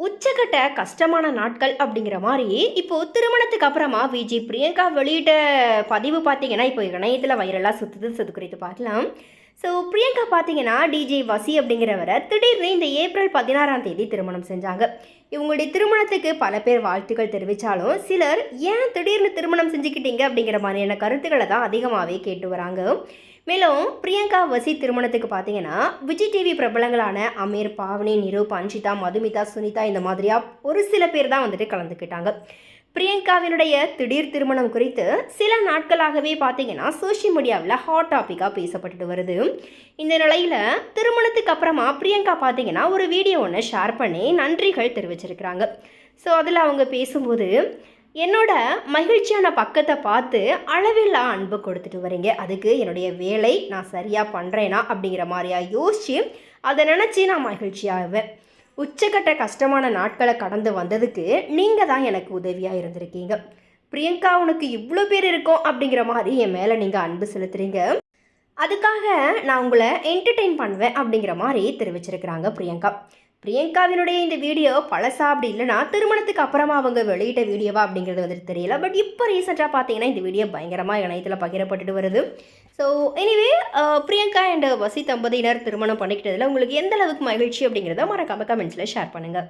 உச்சக்கட்ட கஷ்டமான நாட்கள் அப்படிங்கிற மாதிரி இப்போ திருமணத்துக்கு அப்புறமா விஜி பிரியங்கா வெளியிட்ட பதிவு பார்த்தீங்கன்னா இப்போ இணையத்தில் வைரலாக சுற்றுது சுத்து குறித்து பார்க்கலாம். ஸோ பிரியங்கா பார்த்தீங்கன்னா டிஜே வசி அப்படிங்கிறவரை திடீர்னு இந்த ஏப்ரல் பதினாறாம் தேதி திருமணம் செஞ்சாங்க. இவங்களுடைய திருமணத்துக்கு பல பேர் வாழ்த்துக்கள் தெரிவித்தாலும் சிலர் ஏன் திடீர்னு திருமணம் செஞ்சுக்கிட்டீங்க அப்படிங்கிற மாதிரியான கருத்துக்களை தான் அதிகமாகவே கேட்டு வராங்க. மேலும் பிரியங்கா வசி திருமணத்துக்கு பார்த்தீங்கன்னா விஜய் டிவி பிரபலங்களான அமீர் பாவனி நிரு பஞ்சிதா மதுமிதா சுனிதா இந்த மாதிரியா ஒரு சில பேர் தான் வந்துட்டு கலந்துக்கிட்டாங்க. பிரியங்காவினுடைய திடீர் திருமணம் குறித்து சில நாட்களாகவே பார்த்தீங்கன்னா சோஷியல் மீடியாவில் ஹாட் டாப்பிக்காக பேசப்பட்டுட்டு வருது. இந்த நிலையில் திருமணத்துக்கு அப்புறமா பிரியங்கா பார்த்தீங்கன்னா ஒரு வீடியோ ஒன்று ஷேர் பண்ணி நன்றிகள் தெரிவிச்சிருக்கிறாங்க. ஸோ அதில் அவங்க பேசும்போது என்னோட மகிழ்ச்சியான பக்கத்தை பார்த்து அளவில்லா அன்பு கொடுத்துட்டு வரீங்க. அதுக்கு என்னுடைய வேலை நான் சரியாக பண்ணுறேனா அப்படிங்கிற மாதிரியா யோசித்து அதை நினச்சி நான் மகிழ்ச்சியாகுவேன் உச்சக்கட்ட கஷ்டமான நாட்களை கடந்து வந்ததுக்கு நீங்கள் தான் எனக்கு உதவியாக இருந்திருக்கீங்க. பிரியங்கா உனக்கு இவ்வளோ பேர் இருக்கும் அப்படிங்கிற மாதிரி என் மேலே நீங்கள் அன்பு செலுத்துறீங்க. அதுக்காக நான் உங்களை என்டர்டெயின் பண்ணுவேன் அப்படிங்கிற மாதிரி தெரிவிச்சிருக்கிறாங்க பிரியங்கா. பிரியங்காவினுடைய இந்த வீடியோ பழசா அப்படி இல்லைனா திருமணத்துக்கு அப்புறமா அவங்க வெளியிட்ட வீடியோவா அப்படிங்கிறது வந்துட்டு தெரியல. பட் இப்போ ரீசெண்டாக பார்த்தீங்கன்னா இந்த வீடியோ பயங்கரமாக இணையத்தில் பகிரப்பட்டுட்டு வருது. ஸோ எனிவே பிரியங்கா அண்ட் வசி தம்பதியினர் திருமணம் பண்ணிக்கிட்டதில் உங்களுக்கு எந்த அளவுக்கு மகிழ்ச்சி அப்படிங்கிறத மறக்காம கமெண்ட்ஸில் ஷேர் பண்ணுங்கள்